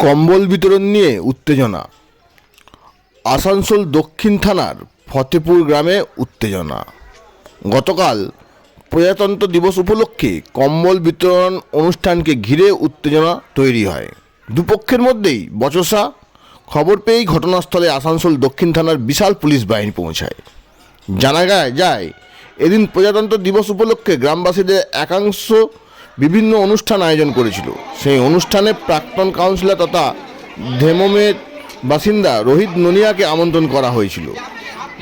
কম্বল বিতরণ নিয়ে উত্তেজনা। আসানসোল দক্ষিণ থানার ফতেপুর গ্রামে উত্তেজনা। গতকাল প্রজাতন্ত্র দিবস উপলক্ষে কম্বল বিতরণ অনুষ্ঠানকে ঘিরে উত্তেজনা তৈরি হয়। দুপক্ষের মধ্যেই বচসা খবর পেয়েই ঘটনাস্থলে আসানসোল দক্ষিণ থানার বিশাল পুলিশ বাহিনী পৌঁছায়। জানা যায়, এদিন প্রজাতন্ত্র দিবস উপলক্ষে গ্রামবাসীদের একাংশ বিভিন্ন অনুষ্ঠান আয়োজন করেছিল। সেই অনুষ্ঠানে প্রাক্তন কাউন্সিলর তথা ধেমমের বাসিন্দা রোহিত ননিয়াকে আমন্ত্রণ করা হয়েছিল।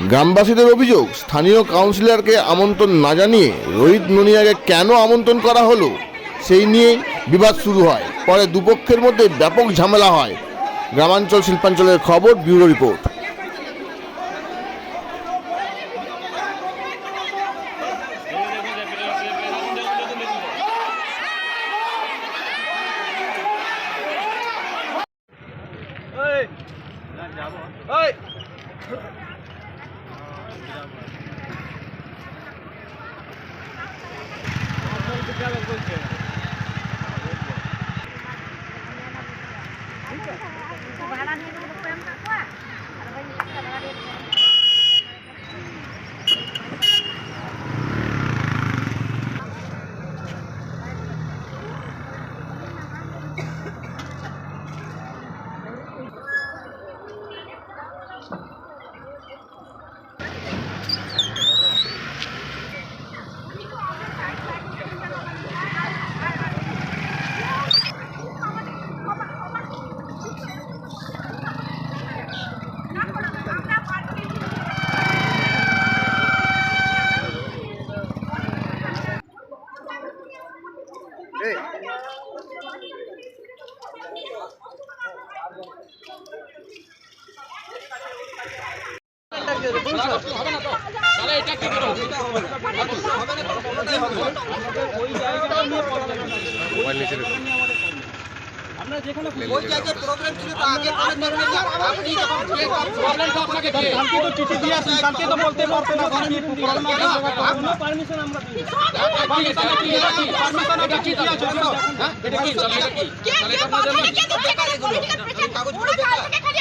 গ্রামবাসীদের অভিযোগ, স্থানীয় কাউন্সিলরকে আমন্ত্রণ না জানিয়ে রোহিত ননিয়াকে কেন আমন্ত্রণ করা হলো, সেই নিয়ে বিবাদ শুরু হয়। পরে দুপক্ষের মধ্যে ব্যাপক ঝামেলা হয়। গ্রামাঞ্চল শিল্পাঞ্চলের খবর, ব্যুরো রিপোর্ট ভাড়া নিয়ে নেব প্রেম কাকুয়া আর ওই একটা ভাড়া দিয়ে দেবো। ওই জায়গায় প্রবলেম ছিল তো আগে বলে থাকবেন না। আপনি যখন চেক প্রবলেমটা আপনাকে কে কালকে তো চিঠি দিয়ে আসেন কালকে তো বলতে পারতো না কালকে প্রবলেম আছে কোনো পারমিশন আমরা দিই পারমিশন আমরা চিঠি আছে দিও। হ্যাঁ এটা কি এটা কি কে কে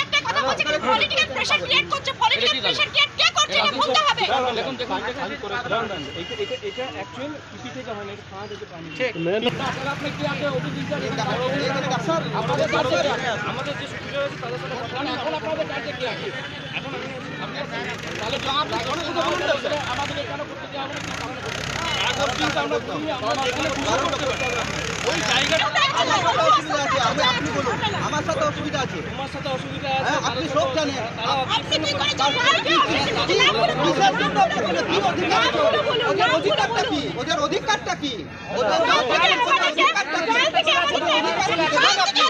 কাজ পলিটিক্যাল প্রেশার ক্রিয়েট করছে পলিটিক্যাল প্রেশার ক্রিয়েট কে করছে এটা বলতে হবে। দেখুন দেখুন এটা এটা এটা অ্যাকচুয়াল পিপি থেকে হয় না এটা খাওয়া থেকে পানি ঠিক। তাহলে আপনি কি আছে ওটি স্যার আমাদের কাছে আমাদের যে সুবিধা আছে তাদের সাথে কথা এখন আপনাদের কাছে কি আছে? এখন আপনি তাহলে আপনি আমাদের এখানে করতে দেওয়া হবে কি কারণে করতে আমরা না। সাথে অসুবিধা আছে তোমার সাথে অসুবিধা আছে আপনি? ওদের অধিকারটা কি ওদের অধিকারটা ওদের অধিকারটা কি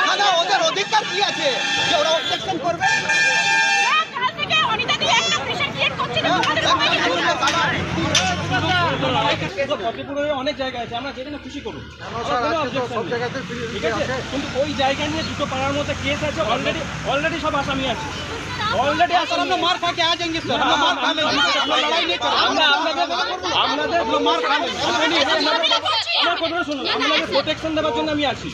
না, না, ওদের অধিকার কি আছে যে ওরা অবজেকশন করবে ফতেপুরে অনেক জায়গা আছে আমরা যেখানে খুশি করুন কোনো objection নেই। ঠিক আছে কিন্তু ওই জায়গা নিয়ে দুটো পাড়ার মধ্যে কেস আছে অলরেডি অলরেডি সব আসামি আছে অলরেডি আসামি हम मार खा के आ जाएंगे सर हम मार खा लेंगे हम लड़ाई नहीं करेंगे আমরা আপনাদের আপনাদের मार खा लेंगे আমার কথা শুনুন আপনাদের প্রোটেকশন দেওয়ার জন্য আমি আছি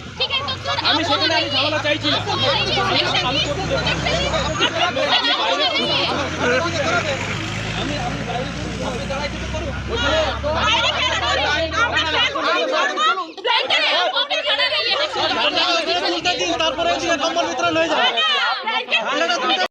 আমি সেখানে আমি ঝামেলা চাইছি না আমি করতে দেবো তারপরে কম্বল বিতরণ হয়ে যাবে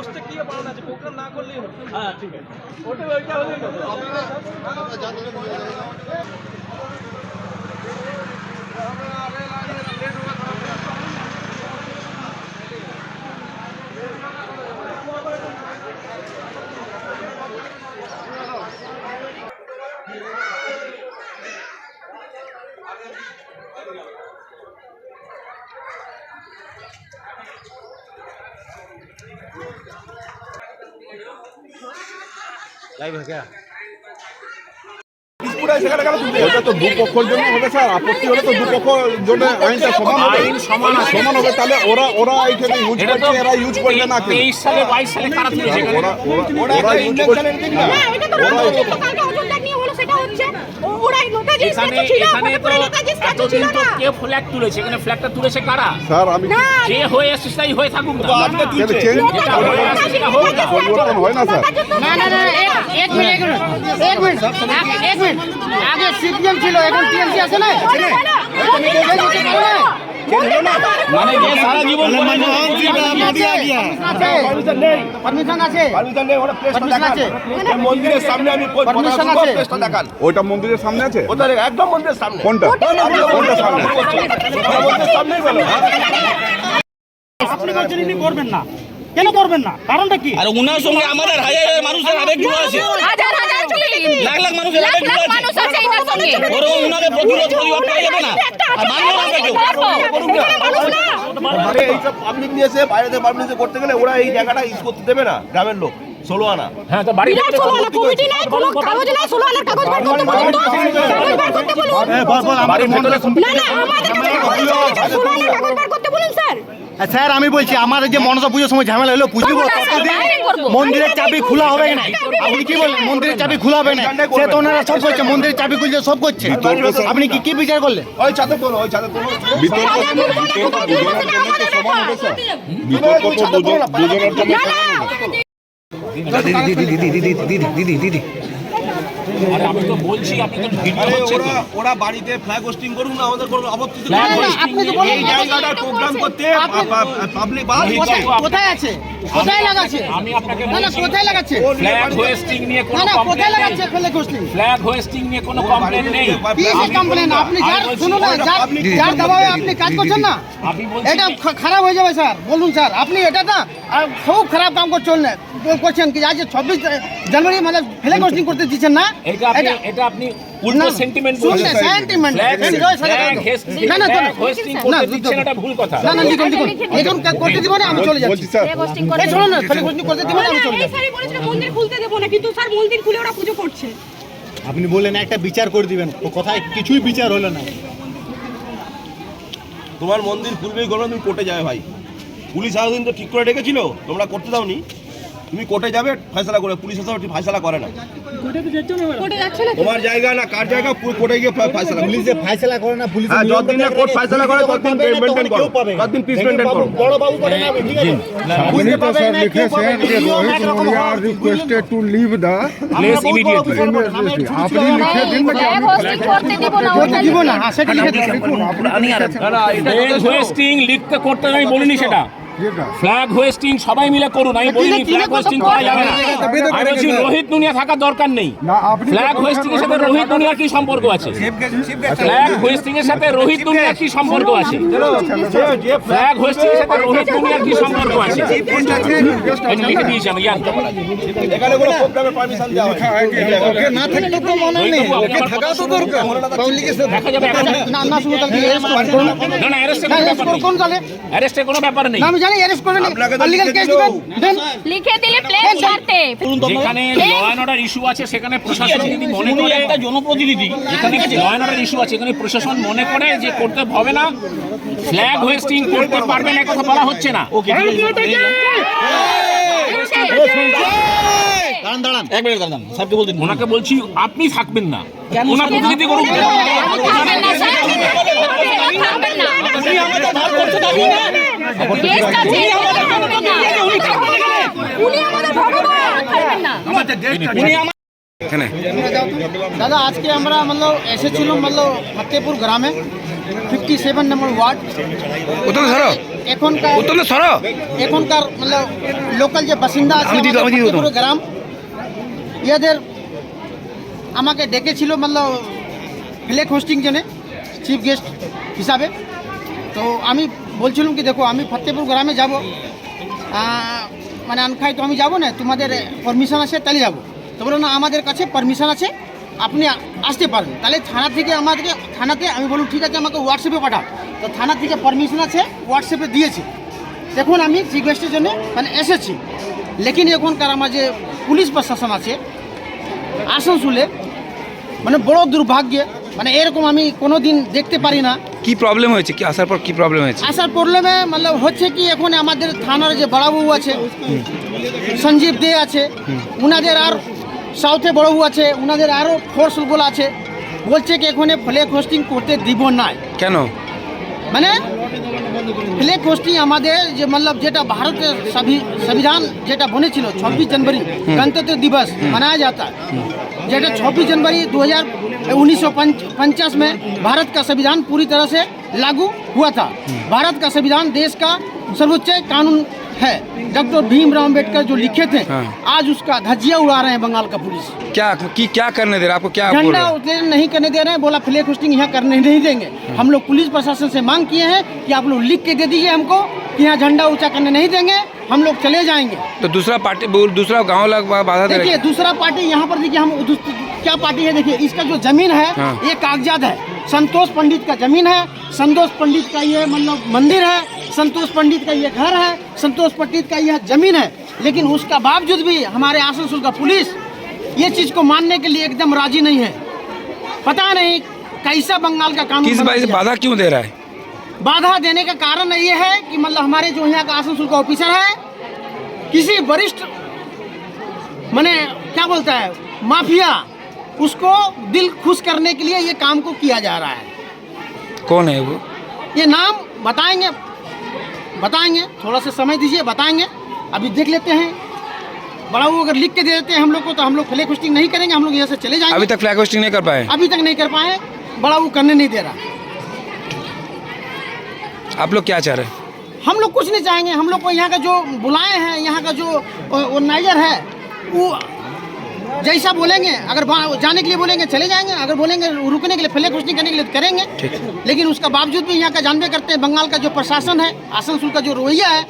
বসতে কি পারেন আছে প্রোগ্রাম না করলেই হ্যাঁ ঠিক আছে। ওটা ওইটা হলেই হবে ওটা তো দুপক্ষের জন্য আপত্তি হলে তো দুপক্ষের জন্য আইনটা সমান হবে। হবে তাহলে ওরা ওরা ইউজ করছে এরা ইউজ করবে না কেন? ওরা ওরা ওরা এতদিন তো কে ফ্ল্যাগ তুলেছে? এখানে ফ্ল্যাগটা তুলেছে কারা? স্যার আমি না যে হয়ে হয়ে থাকুক না। কেন চেঞ্জ যেটা হয়ে আসছে হোক না পরিবর্তন হয় না স্যার। না না না এক এক মিনিট এক মিনিট এক মিনিট আগে- এক মিনিট। আগে সিপিএম ছিল এখন টিএমসি আছে না? মানে যে সারা জীবন পারমিশন আছে। পারমিশন আছে। মন্দিরের সামনে আমি পারমিশন আছে। দেখান। ওইটা মন্দিরের সামনে আছে? ওদের একদম মন্দিরের সামনে। কোনটা? কোনটা সামনে? মন্দিরের সামনেই বলো। আপনি বলছেন ইনি করবেন না। কেন করবেন না? কারণটা কি? আর ওনার সঙ্গে আমাদের হাজার হাজার মানুষের আবেগ জুড়ে আছে। হাজার হাজার লাখ লাখ মানুষের আবেগ জুড়ে আছে। প্রতিরোধ করা যাবে না। আর মানবে না কেউ আরে এইসব পাবলিক নিয়ে এসে বাইরে থেকে পাবলিক করতে গেলে ওরা এই জায়গাটা ইউজ করতে দেবে না গ্রামের লোক ষোলো আনা হ্যাঁ তো বাড়ি ষোলো আনা কমিটি নাই কোনো কাগজ নাই ষোলো আনার কাগজ বার করতে বলুন তো কাগজ বার করতে বলুন। না না আমাদের কাছে কাগজ আছে, ষোলো আনার কাগজ বার করতে বলুন স্যার। স্যার আমি বলছি আমার যে মনসা পুজোর সময় ঝামেলা হলো পুজো। মন্দিরের চাবি খোলা হবে না আপনি কি বলেন মন্দিরের চাবি খোলা হবে না সে তো ওনারা সব করছে মন্দিরের চাবি খুলছে সব করছে আপনি কি কি বিচার করলেন ওই ছাদে তোলো ওই ছাদে তোলো বিতর্ক বিতর্ক দুজনের জন্য তো সমান হবে স্যার বিতর্ক তো দুজন দুজনের জন্য না না আরে আমি তো বলছি আপনি তো ভিডিও হচ্ছে ওরা ওরা বাড়িতে ফ্ল্যাগ হোস্টিং করুন না আমাদের কোনো আপত্তি তো Flag আপনি তো নিয়ে- বলেন- এই জায়গাটা প্রোগ্রাম করতে পাবলিক বাধা কোথায়- আছে? কোথায় লাগাচ্ছে? আমি আপনাকে না না কোথায় লাগাচ্ছে? ফ্ল্যাগ হোয়েস্টিং নিয়ে না কোনো না কোথায় নেই। লাগাচ্ছে ফেলে কোস্টিং ফ্ল্যাগ হোয়েস্টিং নিয়ে কোনো কমপ্লেন নেই। কি কমপ্লেন আপনি যার শুনুন না যার যার দাবাবে আপনি কাজ করছেন না? এটা খা- খারাপ হয়ে যাবে স্যার। বলুন স্যার। আপনি এটা না আর খুব খারাপ কাম করছেন করছেন কি? আজ ছাব্বিশ জানুয়ারি মানে ফ্ল্যাগ হোস্টিং করতে দিচ্ছেন না এটা আপনি এটা আপনি উল্টো সেন্টিমেন্ট বলছেন সেন্টিমেন্ট ফ্ল্যাগ ফ্ল্যাগ হোয়েস্টিং না না ফ্ল্যাগ করতে দিচ্ছেন এটা ভুল কথা না না লিখুন লিখুন এখন করতে দিব না আমি চলে যাচ্ছি এই চলুন না ফ্ল্যাগ হোস্টিং করতে দিব না আমি চলে যাচ্ছি স্যারই বলেছিল মন্দির খুলতে দেবো না কিন্তু স্যার মন্দির খুলে ওরা পুজো করছে আপনি বললেন একটা বিচার করে দিবেন তো কথায় কিছুই বিচার হলো না তোমার মন্দির খুলবেই কোনো তুমি কোর্টে যাবে ভাই পুলিশ এতদিন তো ঠিক করে রেখেছিল তোমরা করতে দাওনি তুমি কোর্টে যাবে ফয়সালা করে পুলিশ এসে ঠিক ফয়সালা করে না। কোর্টে তোমার জায়গা না কার জায়গা? পুরো কোর্টে গিয়ে ফয়সালা পুলিশ পুলিশে ফাইসলা করে না পুলিশ হ্যাঁ যতদিন না কোর্ট ফয়সালা করে ততদিন মেনটেন করো। ততদিন পিস মেনটেন করো। বড় বাবু করে না ঠিক আছে? বুঝতে পারবে না কেউ পাবে Rohit Nonia requested to leave the place immediately আপনি লিখে দিন না ফ্ল্যাগ হোস্টিং করতে দিব না করতে দিব না হ্যাঁ সেটা লিখে দিন। ফ্ল্যাগ হোয়েস্টিং লিখতে করতে আমি বলিনি সেটা। ফ্ল্যাগ হোয়েস্টিং সবাই মিলে করুন আমি বলিনি ফ্ল্যাগ হোয়েস্টিং করা যাবে না। আমি বলছি রোহিত নুনিয়া থাকার দরকার নেই। ফ্ল্যাগ হোয়েস্টিং এর সাথে রোহিত নুনিয়ার কি সম্পর্ক আছে? ফ্ল্যাগ হোয়েস্টিং এর সাথে রোহিত নুনিয়ার কি সম্পর্ক আছে? ফ্ল্যাগ হোয়েস্টিং এর সাথে রোহিত নুনিয়ার কি সম্পর্ক আছে? এই লিখে দিয়েছি আমি জানি এখানে কোনো প্রোগ্রামের পারমিশন দেওয়া হয় ওকে না থাকলে তো মনে নেই। ওকে থাকা তো দরকার। পাবলিকের সাথে দেখা যাবে না না শুধু তাহলে না না অ্যারেস্ট ব্যাপার নেই। কোন তাহলে অ্যারেস্টের কোনো ব্যাপার নেই। আমি জানি অ্যারেস্ট করবেন কেস দিবেন দেন লিখে দিলে প্লেন ছাড়তে যেখানে ল অ্যান্ড অর্ডার ইস্যু আছে সেখানে প্রশাসন যদি মনে করে একটা জনপ্রতিনিধি এখানে কিছু ল অ্যান্ড অর্ডার ইস্যু আছে এখানে প্রশাসন মনে করে যে করতে হবে না ফ্ল্যাগ হোয়েস্টিং করতে পারবে না কথা বলা হচ্ছে না দাঁড়ান দাঁড়ান এক মিনিট দাঁড়ান সাহেবকে বলতে ওনাকে বলছি আপনি থাকবেন না। ওনার প্রতিনিধি করুক থাকবেন না স্যার। থাকবেন না কেসটা চেঞ্জ করতে হবে না। উনি আমাদের ভগবান। থাকবেন না। দাদা আজকে আমরা মতলব এসেছিলাম মতলব ফতেপুর গ্রামে ফিফটি সেভেন নম্বর ওয়ার্ড এখনকার এখনকার মতলব লোকাল যে বাসিন্দা আছে গ্রাম ইয়াদের আমাকে ডেকেছিল মতলব ফ্ল্যাগ হোস্টিং জন্য, চিফ গেস্ট হিসাবে। তো আমি বলছিলাম কি, দেখো, আমি ফতেপুর গ্রামে যাব। মানে আনখাই তো আমি যাব না, তোমাদের পারমিশন আছে তাহলে যাব। তো বলো না, আমাদের কাছে পারমিশন আছে, আপনি আসতে পারেন তাহলে থানা থেকে আমাদেরকে, থানাতে আমি বলুন ঠিক আছে, আমাকে হোয়াটসঅ্যাপে পাঠাও। তো থানা থেকে পারমিশন আছে হোয়াটসঅ্যাপে দিয়েছে। দেখুন, আমি চিফ গেস্টের জন্য মানে এসেছি। লেকিন এখনকার আমার যে পুলিশ প্রশাসন আছে আসানসোলে মানে বড় দুর্ভাগ্য মানে এরকম আমি কোনো দিন দেখতে পারি না। কি প্রবলেম হয়েছে? কি আসার পর কি প্রবলেম হয়েছে? আসার প্রবলেমে মানে হচ্ছে কি এখন আমাদের থানার যে বড়াবাবু আছে সঞ্জীব দে আছে উনাদের আর সাউথে বড়বাবু আছে উনাদের আরও ফোর্সগুলো আছে। বলছে কি এখানে ফ্ল্যাগ হোস্টিং করতে দিব না। কেন? মানে ফ্ল্যাগ হোস্টিং আমাদের যে মতলব যেটা ভারতের संवि- संविधान যেটা বনেছিল छब्बीस जनवरी गणतंत्र दिवस मनाया जाता है जेटा छब्बीस जनवरी दो हजार उन्नीस सौ पचास में भारत का संविधान पूरी तरह से लागू हुआ था भारत का संविधान देश का सर्वोच्च कानून है। डॉक्टर भीमराव अंबेडकर जो लिखे थे हाँ। आज उसका धज्जिया उड़ा रहे हैं बंगाल का पुलिस। क्या की क्या करने दे रहा आपको क्या झंडा है? उतरे नहीं करने दे रहे हैं बोला फ्लैग होस्टिंग यहाँ करने नहीं देंगे। हम लोग पुलिस प्रशासन से मांग किए हैं कि आप लोग लिख के दे दीजिए हमको कि यहाँ झंडा ऊँचा करने नहीं देंगे हम लोग चले जाएँगे। तो दूसरा पार्टी दूसरा गाँव लग बाधा देखिए दूसरा पार्टी यहाँ पर देखिए हम क्या पार्टी है? देखिए इसका जो ज़मीन है हाँ। ये कागजात है। संतोष पंडित का ज़मीन है संतोष पंडित का ये मतलब मंदिर है संतोष पंडित का ये घर है संतोष पंडित का यह ज़मीन है। लेकिन उसका बावजूद भी हमारे आसनसोल का पुलिस ये चीज़ को मानने के लिए एकदम राज़ी नहीं है। पता नहीं कैसा बंगाल का कानून किस बाधा क्यों दे रहा है? बाधा देने का कारण ये है कि मतलब हमारे जो यहाँ का आसनसोल का ऑफिसर है किसी वरिष्ठ मैंने क्या बोलता है माफिया उसको दिल खुश करने के लिए ये काम को किया जा रहा है। कौन है वो? ये नाम बताएँगे बताएँगे थोड़ा सा समय दीजिए बताएँगे। अभी देख लेते हैं। बड़ा वो अगर लिख के दे देते हैं हम लोग को तो हम लोग फ्लैग होस्टिंग नहीं करेंगे हम लोग यहाँ से चले जाएँगे। अभी तक फ्लैग होस्टिंग नहीं कर पाए? अभी तक नहीं कर पाए बड़ा वो करने नहीं दे रहा। आप लोग क्या चाह रहे हैं? हम लोग कुछ नहीं चाहेंगे हम लोग को यहाँ का जो बुलाए हैं यहाँ का जो ऑर्गेनाइजर है वो जैसा बोलेंगे अगर जाने के लिए बोलेंगे चले जाएँगे अगर बोलेंगे रुकने के लिए फ्लैग होस्टिंग करने के लिए तो करेंगे। लेकिन उसका बावजूद भी यहाँ का जानबे करते हैं बंगाल का जो प्रशासन है आसनसोल का जो रवैया है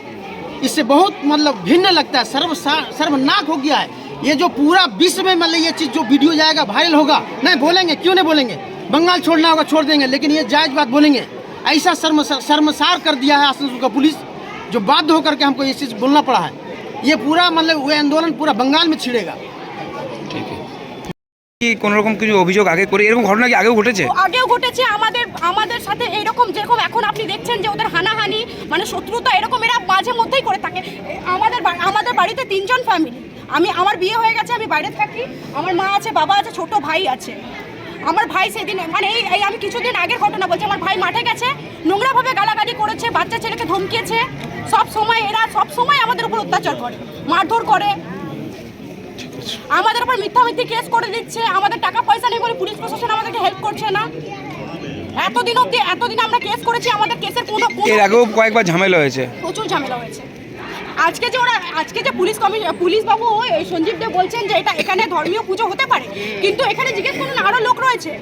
इससे बहुत मतलब भिन्न लगता है सर्व सर्वनाक हो गया है। ये जो पूरा विश्व में मतलब ये चीज़ जो वीडियो जाएगा वायरल होगा नहीं बोलेंगे क्यों नहीं बोलेंगे? बंगाल छोड़ना होगा छोड़ देंगे लेकिन ये जायज़ बात बोलेंगे। ऐसा शर्म शर्मसार कर दिया है आसनसोल का पुलिस जो बाध्य होकर के हमको ये चीज़ बोलना पड़ा है। ये पूरा मतलब वो आंदोलन पूरा बंगाल में छिड़ेगा। কি কোনো রকম কিছু অভিযোগ আগে করে? এরকম ঘটনা কি আগেও ঘটেছে? আগেও ঘটেছে। আমাদের আমাদের সাথে এরকম যেরকম এখন আপনি দেখছেন যে ওদের হানাহানি মানে শত্রুতা এরকম এরা মাঝে মধ্যেই করে থাকে। আমাদের আমাদের বাড়িতে তিনজন ফ্যামিলি আমি, আমার বিয়ে হয়ে গেছে, আমি বাইরে থাকি। আমার মা আছে, বাবা আছে, ছোট ভাই আছে। আমার ভাই সেদিন মানে এই এই আমি কিছুদিন আগের ঘটনা বলছি, আমার ভাই মাঠে গেছে, নোংরাভাবে গালাগালি করেছে, বাচ্চা ছেলেকে ধমকিয়েছে। সব সময় এরা, সব সময় আমাদের উপর অত্যাচার করে, মারধর করে। আমাদের উপর মিথ্যা মিথ্যি কেস করে দিচ্ছে। আমাদের টাকা পয়সা নেই বলে পুলিশ প্রশাসন আমাদেরকে হেল্প করছে না। এতদিন অবধি এতদিন আমরা কেস করেছি আমাদের কেসের কোনো এর আগেও কয়েকবার ঝামেলা হয়েছে। প্রচুর ঝামেলা হয়েছে। আজকে যে ওরা আজকে যে পুলিশ কমিশন পুলিশ বাবু সঞ্জীব দেব বলছেন যে এটা এখানে ধর্মীয় পুজো হতে পারে। কিন্তু এখানে জিজ্ঞেস করুন আরও লোক রয়েছে।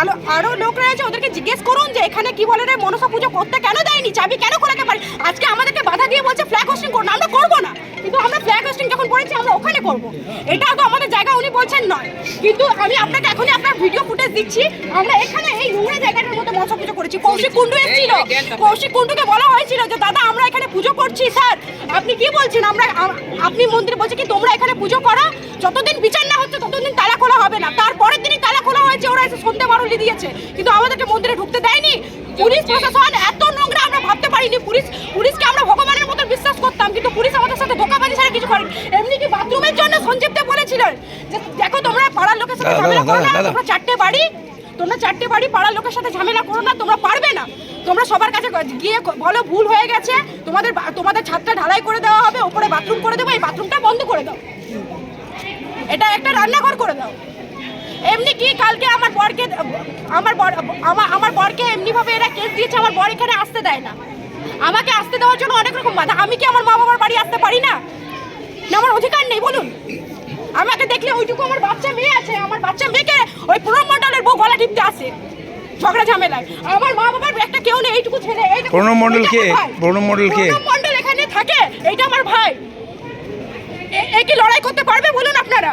আরও আরও লোক রয়েছে ওদেরকে জিজ্ঞেস করুন যে এখানে কি বলে রে, মনসা পুজো করতে কেন দেয়নি, চাবি কেন খোলাতে পারি? আজকে আমাদেরকে বাধা দিয়ে বলছে ফ্ল্যাগ হোস্টিং করুন আমরা করব না। কিন্তু আমরা ফ্ল্যাগ হোস্টিং যখন করেছি, আমরা ওখানে করব। এটা তো আমাদের জায়গা, উনি বলছেন নয়। কিন্তু আমি আপনাকে এখনই আপনার ভিডিও ফুটেজ দিচ্ছি। আমরা এখানে এই নোংরা জায়গাটার মধ্যে মনসা পুজো করেছি। কৌশিক কুণ্ডু এসেছিল। কৌশিক কুণ্ডুকে বলা হয়েছিল যে, দাদা, আমরা এখানে পুজো করছি, স্যার। আপনি কি বলছেন? আমরা আপনি মন্দিরে বলছে কি, তোমরা এখানে পুজো করো। যতদিন বিচার না হচ্ছে, ততদিন তালা খোলা হবে না তারপরের দিনই তালা খোলা হয়েছে ওরা এসে সন্ধে বারুলি দিয়েছে। কিন্তু আমাদেরকে মন্দিরে ঢুকতে দেয়নি। পুলিশ প্রশাসন এত নোংরা আমরা ভাবতে পারিনি। পুলিশ পুলিশকে আমরা ভগবানের মতো বিশ্বাস করতাম কিন্তু পুলিশ আমাদের সাথে ধোকাবাজি ছাড়া কিছু করেনি। এমনি কি বাথরুমের জন্য সঞ্জীব দেব বলেছিলেন? যে দেখো তোমরা পাড়ার লোকের সাথে ঝামেলা করো না তোমরা চারটে বাড়ি তোমরা চারটে বাড়ি পাড়ার লোকের সাথে ঝামেলা করো না তোমরা পারবে না। তোমরা সবার কাছে গিয়ে বলো ভুল হয়ে গেছে। তোমাদের তোমাদের ছাদটা ঢালাই করে দেওয়া হবে ওপরে বাথরুম করে দেবো এই বাথরুমটা বন্ধ করে দাও। এটা একটা রান্নাঘর করে দাও। এমনি কি কালকে আমার বরকে আমার বর আমার আমার বরকে এমনিভাবে এরা কেস দিয়েছে আমার বর এখানে আসতে দেয় না। আমাকে আসতে দেওয়ার জন্য অনেক রকম বাধা। আমি কি আমার মা বাবার বাড়ি আসতে পারি না? না আমার অধিকার নেই বলুন। আমাকে দেখলে ওইটুকু আমার বাচ্চা মেয়ে আছে আমার বাচ্চা মেয়েকে ওই প্রণব মণ্ডলের বউ গলা টিপতে আসে ঝগড়া ঝামেলায়। আমার মা বাবার একটা কেউ নেই এইটুকু ছেলে এই দেখো, প্রণব মণ্ডল এইটা কে? মণ্ডল কে? প্রণব মণ্ডল এখানে থাকে এইটা আমার ভাই। এ কি লড়াই করতে পারবে বলুন আপনারা?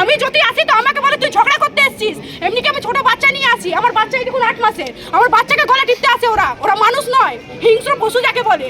আমি যদি আসি তো আমাকে বলে তুই ঝগড়া করতে এসছিস। এমনি কি আমি ছোট বাচ্চা নিয়ে আসি? আমার বাচ্চা দেখুন আট মাসের। আমার বাচ্চাকে গলা টিপতে আসে ওরা। ওরা মানুষ নয়, হিংস্র পশু যাকে বলে।